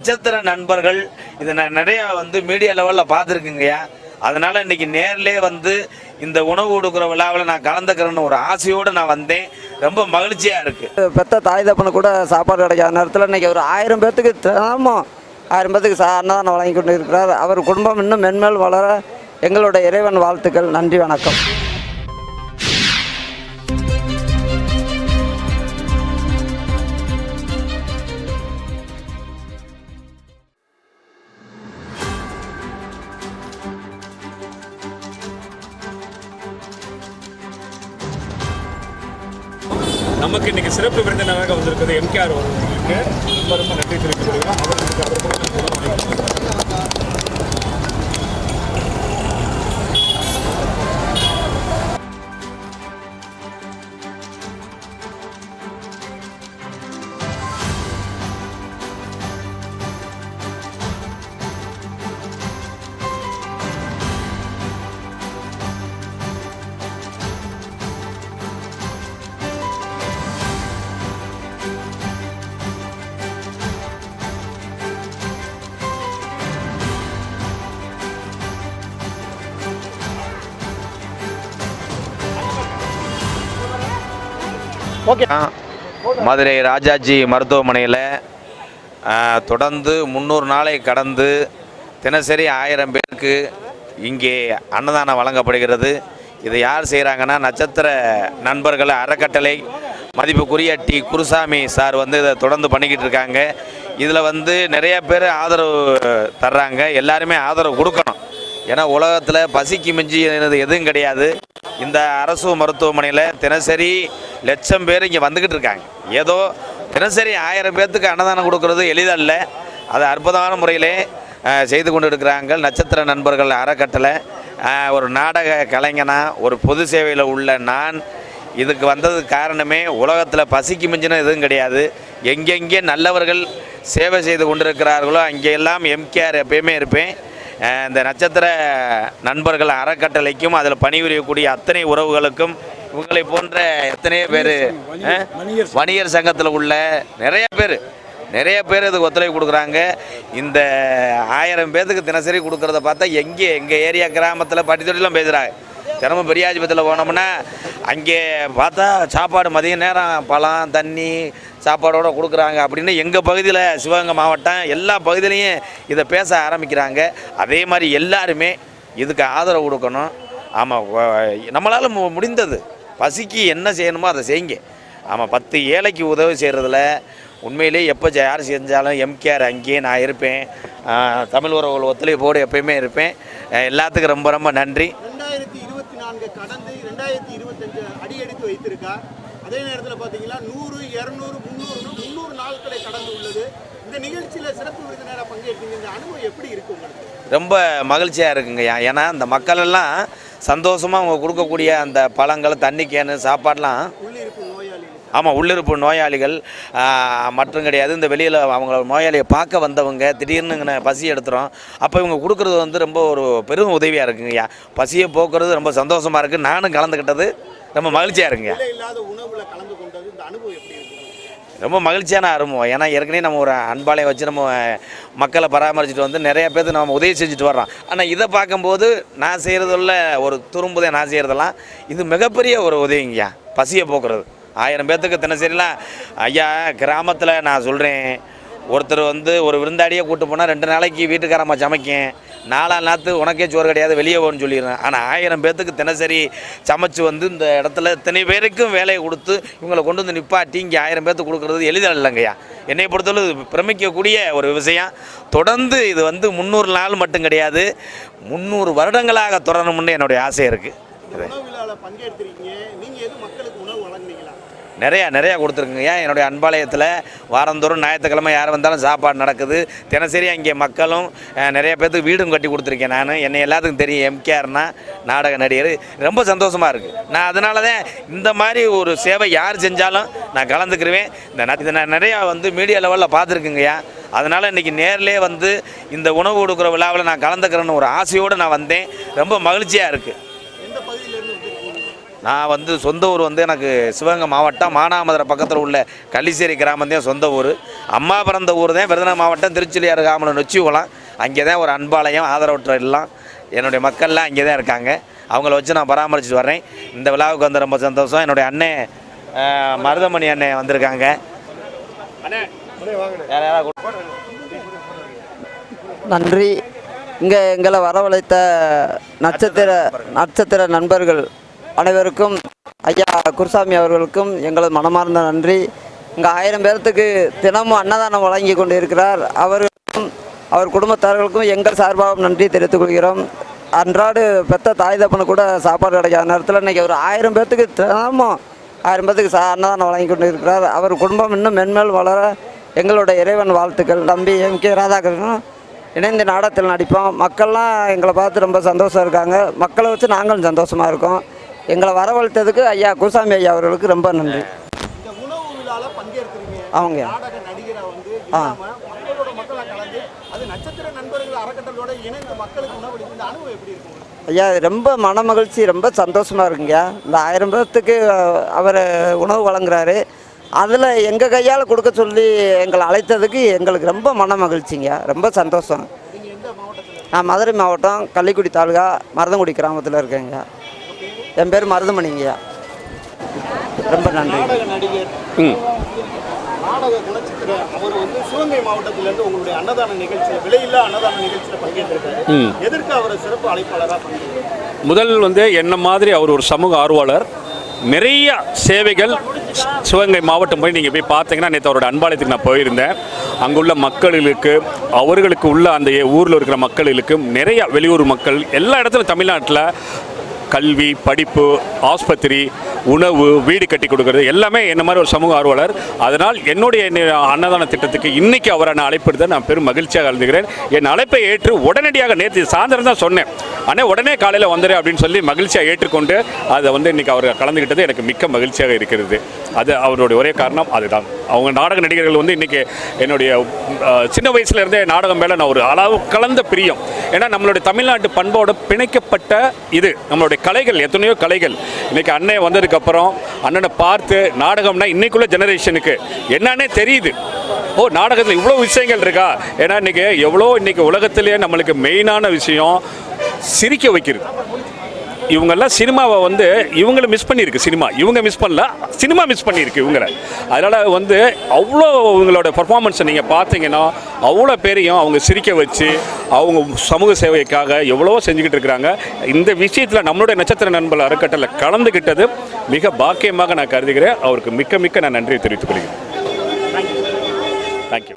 நட்சத்திர நண்பர்கள் இதை நான் நிறையா வந்து மீடியா லெவலில் பார்த்துருக்குங்கய்யா அதனால் இன்னைக்கு நேரிலே வந்து இந்த உணவு கொடுக்குற விழாவில் நான் கலந்துக்கிறேன்னு ஒரு ஆசையோடு நான் வந்தேன். ரொம்ப மகிழ்ச்சியாக இருக்குது பெத்த தாய் தப்பனு கூட சாப்பாடு கிடைக்காத நேரத்தில் இன்னைக்கு ஒரு ஆயிரம் பேர்த்துக்கு தினமும் ஆயிரம் பேர்த்துக்கு சா அன்னதானம் வழங்கி கொண்டு இருக்கிறார் அவர் குடும்பம் இன்னும் மென்மேல் வளர எங்களுடைய இறைவன் வாழ்த்துக்கள். நன்றி வணக்கம். நமக்கு இன்னைக்கு சிறப்பு விருந்தினராக வந்திருக்கிறது எம்கேஆர் அவர்களுக்கு. ரொம்ப நன்றி தெரிவித்துக் கொள்கிறோம் அவர்களுக்கு மதுரை ராஜாஜி மருத்துவமனையில் தொடர்ந்து முந்நூறு நாளை கடந்து தினசரி ஆயிரம் பேருக்கு இங்கே அன்னதானம் வழங்கப்படுகிறது. இதை யார் செய்கிறாங்கன்னா நட்சத்திர நண்பர்கள் அறக்கட்டளை மதிப்புக்குரிய டி குருசாமி சார் வந்து இதை தொடர்ந்து பண்ணிக்கிட்டு இருக்காங்க. இதில் வந்து நிறைய பேர் ஆதரவு தர்றாங்க. எல்லாருமே ஆதரவு கொடுக்கணும். ஏன்னா உலகத்தில் பசிக்கு மிஞ்சி எதுவும் கிடையாது. இந்த அரசு மருத்துவமனையில் தினசரி லட்சம் பேர் இங்கே வந்துக்கிட்டு இருக்காங்க. ஏதோ தினசரி ஆயிரம் பேர்த்துக்கு அன்னதானம் கொடுக்கறது எளிதல்ல. அது அற்புதமான முறையிலே செய்து கொண்டு இருக்கிறாங்க நட்சத்திர நண்பர்கள் அறக்கட்டளை. ஒரு நாடக கலைஞனாக ஒரு பொது சேவையில் உள்ள நான் இதுக்கு வந்ததுக்கு காரணமே உலகத்தில் பசிக்கு மிஞ்சின எதுவும் கிடையாது. எங்கெங்கே நல்லவர்கள் சேவை செய்து கொண்டிருக்கிறார்களோ அங்கெல்லாம் எம்கேஆர் எப்பயுமே இருப்பேன். இந்த நட்சத்திர நண்பர்கள் அறக்கட்டளைக்கும் அதில் பணிபுரியக்கூடிய அத்தனை உறவுகளுக்கும் இவங்களை போன்ற எத்தனையோ பேர் வணிகர் சங்கத்தில் உள்ள நிறைய பேர் நிறைய பேர் இதுக்கு ஒத்துழைப்பு கொடுக்குறாங்க. இந்த ஆயிரம் பேர்த்துக்கு தினசரி கொடுக்குறத பார்த்தா எங்கே எங்கள் ஏரியா கிராமத்தில் பட்டித்தொட்டிலாம் பேசுகிறாங்க தினமும் பெரியாஜிபத்தில் போனோம்னா அங்கே பார்த்தா சாப்பாடு மதிய நேரம் பழம் தண்ணி சாப்பாடோடு கொடுக்குறாங்க அப்படின்னு எங்கள் பகுதியில் சிவகங்கை மாவட்டம் எல்லா பகுதியிலையும் இதை பேச ஆரம்பிக்கிறாங்க. அதே மாதிரி எல்லாருமே இதுக்கு ஆதரவு கொடுக்கணும். ஆமாம் நம்மளால் முடிந்தது. பசிக்கு என்ன செய்யணுமோ அதை செய்யுங்க. ஆமாம் பத்து ஏழைக்கு உதவி செய்கிறதுல உண்மையிலே எப்போ யார் செஞ்சாலும் எம்கேஆர் அங்கேயே நான் இருப்பேன். தமிழ் உறவுகள் ஒத்துழைப்போடு எப்பயுமே இருப்பேன். எல்லாத்துக்கும் ரொம்ப ரொம்ப நன்றி. ரெண்டாயிரத்தி இருபத்தி நான்கு கடந்து ரெண்டாயிரத்தி இருபத்தஞ்சு அடி எடுத்து வைத்திருக்கா? அதே நேரத்தில் பார்த்தீங்கன்னா நூறு இரநூறு முந்நூறு முந்நூறு நாட்களை கடந்து உள்ளது. இந்த நிகழ்ச்சியில் சிறப்பு விருந்தினராக பங்கேற்றீங்க இந்த அனுபவம் எப்படி இருக்கு உங்களுக்கு? ரொம்ப மகிழ்ச்சியாக இருக்குங்கய்யா ஏன்னா இந்த மக்கள் எல்லாம் சந்தோஷமாக அவங்க கொடுக்கக்கூடிய அந்த பழங்கள் தண்ணி கேனு சாப்பாடெலாம் ஆமாம் உள்ளிருப்பு நோயாளிகள் மற்றும் கிடையாது. இந்த வெளியில் அவங்க நோயாளியை பார்க்க வந்தவங்க திடீர்னு இங்கன பசி எடுத்துரும் அப்போ இவங்க கொடுக்குறது வந்து ரொம்ப ஒரு பெரும் உதவியாக இருக்குங்கய்யா பசியை போக்குறது ரொம்ப சந்தோஷமாக இருக்குது நானும் கலந்துக்கிட்டது ரொம்ப மகிழ்ச்சியாக இருக்குங்க ரொம்ப மகிழ்ச்சியான அனுபவம் ஏன்னா ஏற்கனவே நம்ம ஒரு அன்பாலயம் வச்சு நம்ம மக்களை பராமரிச்சுட்டு வந்து நிறைய பேருக்கு நம்ம உதவி செஞ்சுட்டு வர்றோம். ஆனால் இதை பார்க்கும்போது நான் செய்கிறதுள்ள ஒரு துரும்புதை நான் செய்கிறதெல்லாம் இது மிகப்பெரிய ஒரு உதவிங்கய்யா. பசியை போக்குறது. ஆயிரம் பேர்த்துக்கு தினசரிலாம் ஐயா கிராமத்தில் நான் சொல்கிறேன் ஒருத்தர் வந்து ஒரு விருந்தாடியே கூட்டு போனால் ரெண்டு நாளைக்கு வீட்டுக்காரம்மா சமைக்கும். நாலாம் நாற்று உனக்கே சோறு கிடையாது வெளியே போகணும்னு சொல்லிடுறேன். ஆனால் ஆயிரம் பேர்த்துக்கு தினசரி சமைச்சு வந்து இந்த இடத்துல இத்தனை பேருக்கும் வேலையை கொடுத்து இவங்களை கொண்டு வந்து நிப்பாட்டி இங்கே ஆயிரம் பேர்த்துக்கு கொடுக்குறது எளிதாக இல்லைங்கய்யா. என்னை பொறுத்தளவு பிரமிக்கக்கூடிய ஒரு விஷயம். தொடர்ந்து இது வந்து முந்நூறு நாள் மட்டும் கிடையாது முந்நூறு வருடங்களாக தொடரணும்னு என்னுடைய ஆசை இருக்குது இந்த உணவு பங்கேற்றிருக்கீங்க நீங்க எதுவும் மக்களுக்கு உணவு வழங்குனீங்களா நிறையா நிறையா கொடுத்துருக்குங்க. ஏன்? என்னுடைய அன்பாலயத்தில் வாரந்தோறும் ஞாயிற்றுக்கிழமை யார் வந்தாலும் சாப்பாடு நடக்குது. தினசரி அங்கே மக்களும் நிறைய பேர்த்துக்கு வீடும் கட்டி கொடுத்துருக்கேன் நான். என்னை எல்லாத்துக்கும் தெரியும் எம்கேஆர்னா நாடக நடிகர். ரொம்ப சந்தோஷமாக இருக்குது நான் அதனால தான் இந்த மாதிரி ஒரு சேவை யார் செஞ்சாலும் நான் கலந்துக்கிருவேன். இந்த இதை நான் நிறையா வந்து மீடியா லெவலில் பார்த்துருக்குங்கய்யா அதனால் இன்றைக்கி நேரிலே வந்து இந்த உணவு கொடுக்குற விழாவில் நான் கலந்துக்கிறேன்னு ஒரு ஆசையோடு நான் வந்தேன். ரொம்ப மகிழ்ச்சியாக இருக்குது நான் வந்து சொந்த ஊர் வந்து எனக்கு சிவகங்கை மாவட்டம் மானாமதுரை பக்கத்தில் உள்ள கள்ளிசேரி கிராமந்தான் சொந்த ஊர். அம்மா பிறந்த ஊர் தான் விருதுநகர் மாவட்டம் திருச்சிலியார் காமலை நொச்சிக்குளம் அங்கே தான் ஒரு அன்பாலயம் ஆதரவற்ற எல்லாம் என்னுடைய மக்கள்லாம் அங்கே தான் இருக்காங்க. அவங்கள வச்சு நான் பராமரிச்சுட்டு வரேன் இந்த விழாவுக்கு வந்து ரொம்ப சந்தோஷம். என்னுடைய அண்ணன் மருதமணி அண்ணன் வந்திருக்காங்க. நன்றி. இங்கே எங்களை வரவழைத்த நட்சத்திர நட்சத்திர நண்பர்கள் அனைவருக்கும் ஐயா குருசாமி அவர்களுக்கும் எங்களது மனமார்ந்த நன்றி. இங்கே ஆயிரம் பேர்த்துக்கு தினமும் அன்னதானம் வழங்கி கொண்டு இருக்கிறார் அவருக்கும் அவர் குடும்பத்தார்களுக்கும் எங்கள் சார்பாகவும் நன்றி தெரிவித்துக் கொள்கிறோம். அன்றாடு பெத்த தாய் தப்பனு கூட சாப்பாடு கிடைக்காத நேரத்தில் இன்றைக்கி ஒரு ஆயிரம் பேர்த்துக்கு தினமும் ஆயிரம் பேர்த்துக்கு சா அன்னதானம் வழங்கி கொண்டு இருக்கிறார் அவர் குடும்பம் இன்னும் மென்மேல் வளர எங்களுடைய இறைவன் வாழ்த்துக்கள். தம்பி எம். கே. ராதாகிருஷ்ணன் இணைந்து நாடகத்தில் நடிப்போம். மக்கள்லாம் எங்களை பார்த்து ரொம்ப சந்தோஷம் இருக்காங்க. மக்களை வச்சு நாங்களும் சந்தோஷமாக இருக்கோம். எங்களை வரவழைத்ததுக்கு ஐயா குருசாமி ஐயா அவர்களுக்கு ரொம்ப நன்றி. அவங்க இருக்கும் ஐயா ரொம்ப மன மகிழ்ச்சி ரொம்ப சந்தோஷமாக இருக்குங்க இந்த ஆயிரம் பேர்த்துக்கு அவர் உணவு வழங்குறாரு. அதில் எங்கள் கையால் கொடுக்க சொல்லி எங்களை அழைத்ததுக்கு எங்களுக்கு ரொம்ப மன மகிழ்ச்சிங்க ரொம்ப சந்தோஷம். நான் மதுரை மாவட்டம் கள்ளிக்குடி தாலுகா மருதங்குடி கிராமத்தில் இருக்கேங்க என் பேர் மருதமணிங்கய்யா. ரொம்ப நன்றி. நாடக நடிகர். நாடக குணச்சித்திர அவர் வந்து சிவகங்கை மாவட்டத்திலிருந்து உங்களுடைய அன்னதான நிகழ்ச்சியில் விலையில்லா அன்னதான நிகழ்ச்சியில் பங்கேற்றிருக்காரு. எதற்கு அவரை சிறப்பு அழைப்பாளராக பங்கேற்றார்? முதல் வந்து என்ன மாதிரி அவர் ஒரு சமூக ஆர்வலர் நிறைய சேவைகள் சிவகங்கை மாவட்டம் போய் நீங்கள் போய் பார்த்தீங்கன்னா நேற்று அவரோட அன்பாலயத்துக்கு நான் போயிருந்தேன். அங்குள்ள மக்களுக்கு அவர்களுக்கு உள்ள அந்த ஊரில் இருக்கிற மக்களுக்கு நிறைய வெளியூர் மக்கள் எல்லா இடத்துலையும் தமிழ்நாட்டில் கல்வி படிப்பு ஆஸ்பத்திரி உணவு வீடு கட்டி கொடுக்கறது எல்லாமே என்ன மாதிரி ஒரு சமூக ஆர்வலர். அதனால் என்னுடைய அன்னதான திட்டத்துக்கு இன்னைக்கு அவரான நான் நான் பெரும் மகிழ்ச்சியாக கலந்துகிறேன் என் அழைப்பை ஏற்று உடனடியாக நேற்று சாயந்தரம் தான் சொன்னேன். ஆனால் உடனே காலையில் வந்துடு அப்படின்னு சொல்லி மகிழ்ச்சியாக ஏற்றுக்கொண்டு அதை வந்து இன்னைக்கு அவர் கலந்துக்கிட்டது எனக்கு மிக்க மகிழ்ச்சியாக இருக்கிறது. அது அவருடைய ஒரே காரணம் அதுதான். அவங்க நாடக நடிகர்கள் வந்து இன்னைக்கு என்னுடைய சின்ன வயசுலேருந்தே நாடகம் மேலே நான் ஒரு அளவு கலந்த பிரியம். ஏன்னா நம்மளுடைய தமிழ்நாட்டு பண்போட பிணைக்கப்பட்ட இது. நம்மளுடைய கலைகள் எத்தனையோ கலைகள். இன்றைக்கி அண்ணன் வந்ததுக்கப்புறம் அண்ணனை பார்த்து நாடகம்னா இன்றைக்குள்ள ஜெனரேஷனுக்கு என்னன்னே தெரியுது. ஓ நாடகத்தில் இவ்வளோ விஷயங்கள் இருக்கா? ஏன்னா இன்றைக்கி எவ்வளோ இன்றைக்கி உலகத்திலேயே நம்மளுக்கு மெயினான விஷயம் சிரிக்க வைக்கிறது. இவங்கெல்லாம் சினிமாவை வந்து இவங்கள மிஸ் பண்ணியிருக்கு சினிமா. இவங்க மிஸ் பண்ணல சினிமா மிஸ் பண்ணியிருக்கு இவங்கள. அதனால் வந்து அவ்வளோ இவங்களோட பர்ஃபார்மன்ஸை நீங்கள் பார்த்தீங்கன்னா அவ்வளோ பேரையும் அவங்க சிரிக்க வச்சு அவங்க சமூக சேவைக்காக எவ்வளவோ செஞ்சுக்கிட்டு இருக்கிறாங்க. இந்த விஷயத்தில் நம்மளுடைய நட்சத்திர நண்பர்கள் அறக்கட்டளை கலந்துக்கிட்டது மிக பாக்கியமாக நான் கருதுகிறேன். அவருக்கு மிக்க மிக்க நான் நன்றியை தெரிவித்துக் கொள்கிறேன். தேங்க்யூ